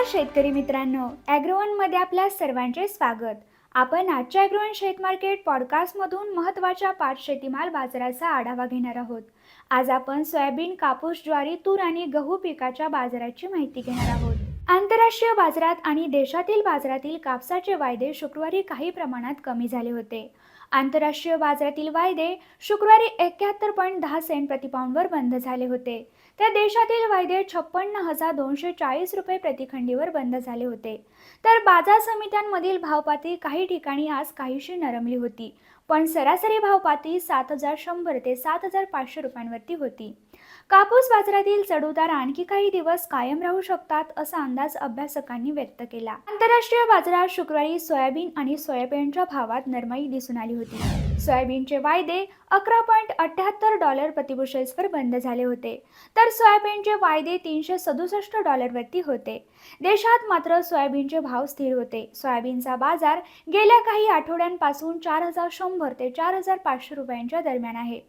नमस्कार शेतकरी मित्रांनो ॲग्रोवनमध्ये आपल्या सर्वांचे स्वागत. आपण आजच्या ॲग्रोवन शेत मार्केट पॉडकास्टमधून महत्त्वाच्या पाच शेतीमाल बाजाराचा आढावा घेणार आहोत. आज आपण सोयाबीन कापूस ज्वारी तूर आणि गहू पिकाच्या बाजाराची माहिती घेणार आहोत. आंतरराष्ट्रीय बाजारात आणि देशातील बाजारातील कापसाचे वायदे शुक्रवारी काही प्रमाणात कमी झाले होते. आंतरराष्ट्रीय बाजारातील वायदे शुक्रवारी एक्क्याहत्तर पॉईंट दहा सेंट प्रतिपाऊंडवर बंद झाले होते. त्या देशातील वायदे छप्पन्न हजार दोनशे चाळीस रुपये प्रतिखंडीवर बंद झाले होते. तर बाजार समित्यांमधील भावपाती काही ठिकाणी आज काहीशी नरमली होती पण सरासरी भावपाती सात हजार शंभर ते सात हजार पाचशे रुपयांवरती होती. कापूस बाजारातील चढउतार आणखी काही दिवस कायम राहू शकतात असा अंदाज अभ्यासकांनी व्यक्त केला. आंतरराष्ट्रीय बाजारात शुक्रवारी सोयाबीन आणि सोयाबीनच्या भावात नरमाई दिसून आली होती. सोयाबीनचे वायदे अकरा पॉईंट अठ्याहत्तर डॉलर प्रतिबुशेल्सवर बंद झाले होते. तर सोयाबीनचे वायदे तीनशे सदुसष्ट डॉलरवरती होते. देशात मात्र सोयाबीनचे भाव स्थिर होते. सोयाबीनचा बाजार गेल्या काही आठवड्यांपासून चार हजार शंभर ते चार हजार पाचशे रुपयांच्या दरम्यान आहे.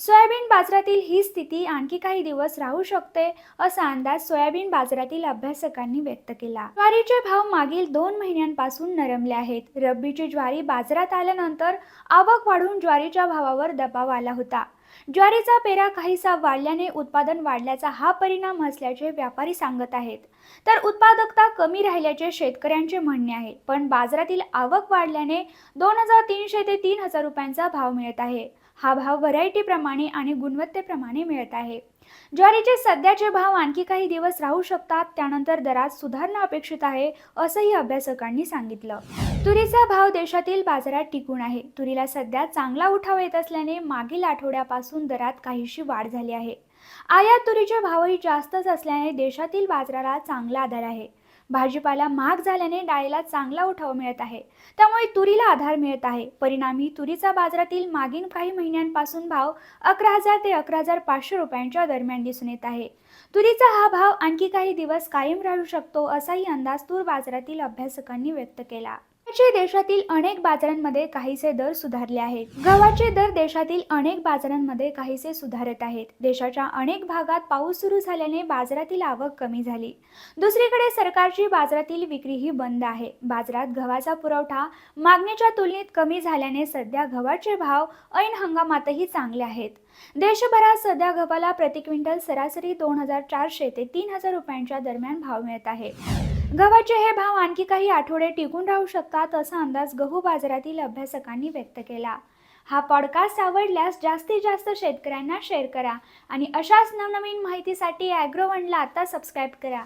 सोयाबीन बाजारातील ही स्थिती आणखी काही दिवस राहू शकते असा अंदाज सोयाबीन बाजारातील अभ्यासकांनी व्यक्त केला. ज्वारीचे भाव मागील दोन महिन्यांपासून नरमले आहेत. रब्बीची ज्वारी बाजारात आल्यानंतर आवक वाढून ज्वारीच्या भावावर दबाव आला होता. ज्वारीचा पेरा काहीसा वाढल्याने उत्पादन वाढल्याचा हा परिणाम असल्याचे व्यापारी सांगत आहेत. तर उत्पादकता कमी राहिल्याचे शेतकऱ्यांचे म्हणणे आहे पण बाजारातील आवक वाढल्याने दोन हजार तीनशे ते तीन हजार रुपयांचा भाव मिळत आहे. हा भाव व्हरायटीप्रमाणे आणि गुणवत्तेप्रमाणे मिळत आहे. ज्वारीचे सध्याचे भाव आणखी काही दिवस राहू शकतात त्यानंतर दरात सुधारणा अपेक्षित आहे असंही अभ्यासकांनी सांगितलं. तुरीचा भाव देशातील बाजारात टिकून आहे. तुरीला सध्या चांगला उठाव येत असल्याने मागील आठवड्यापासून दरात काहीशी वाढ झाली आहे. आयात तुरीचे भावही जास्तच असल्याने देशातील बाजाराला चांगला आधार आहे. भाजीपाला महाग झाल्याने डाळीला चांगला उठाव मिळत आहे. त्यामुळे तुरीला आधार मिळत आहे. परिणामी तुरीचा बाजारातील मागील काही महिन्यांपासून भाव अकरा हजार ते अकरा हजार पाचशे रुपयांच्या दरम्यान दिसून येत आहे. तुरीचा हा भाव आणखी काही दिवस कायम राहू शकतो असाही अंदाज तूर बाजारातील अभ्यासकांनी व्यक्त केला. देशातील अनेक बाजारांमध्ये काहीसे दर सुधारले आहेत. गव्हाचे दर देशातील अनेक बाजारांमध्ये काहीसे सुधारत आहेत. देशाच्या अनेक भागात पाऊस सुरू झाल्याने बाजारातील आवक कमी झाली. दुसरीकडे सरकारची बाजारातील विक्रीही बंद आहे. बाजारात गव्हाचा पुरवठा मागणीच्या तुलनेत कमी झाल्याने सध्या गव्हाचे भाव ऐन हंगामातही चांगले आहेत. देशभरात सध्या गव्हाला प्रति क्विंटल सरासरी दोन हजार चारशे ते तीन हजार रुपयांच्या दरम्यान भाव मिळत आहे. गव्हाचे हे भाव आणखी काही आठवडे टिकून राहू शकतात असा अंदाज गहू बाजारातील अभ्यासकांनी व्यक्त केला. हा पॉडकास्ट आवडल्यास जास्तीत जास्त शेतकऱ्यांना शेअर करा आणि अशाच नवनवीन माहितीसाठी ॲग्रोवनला आता सबस्क्राईब करा.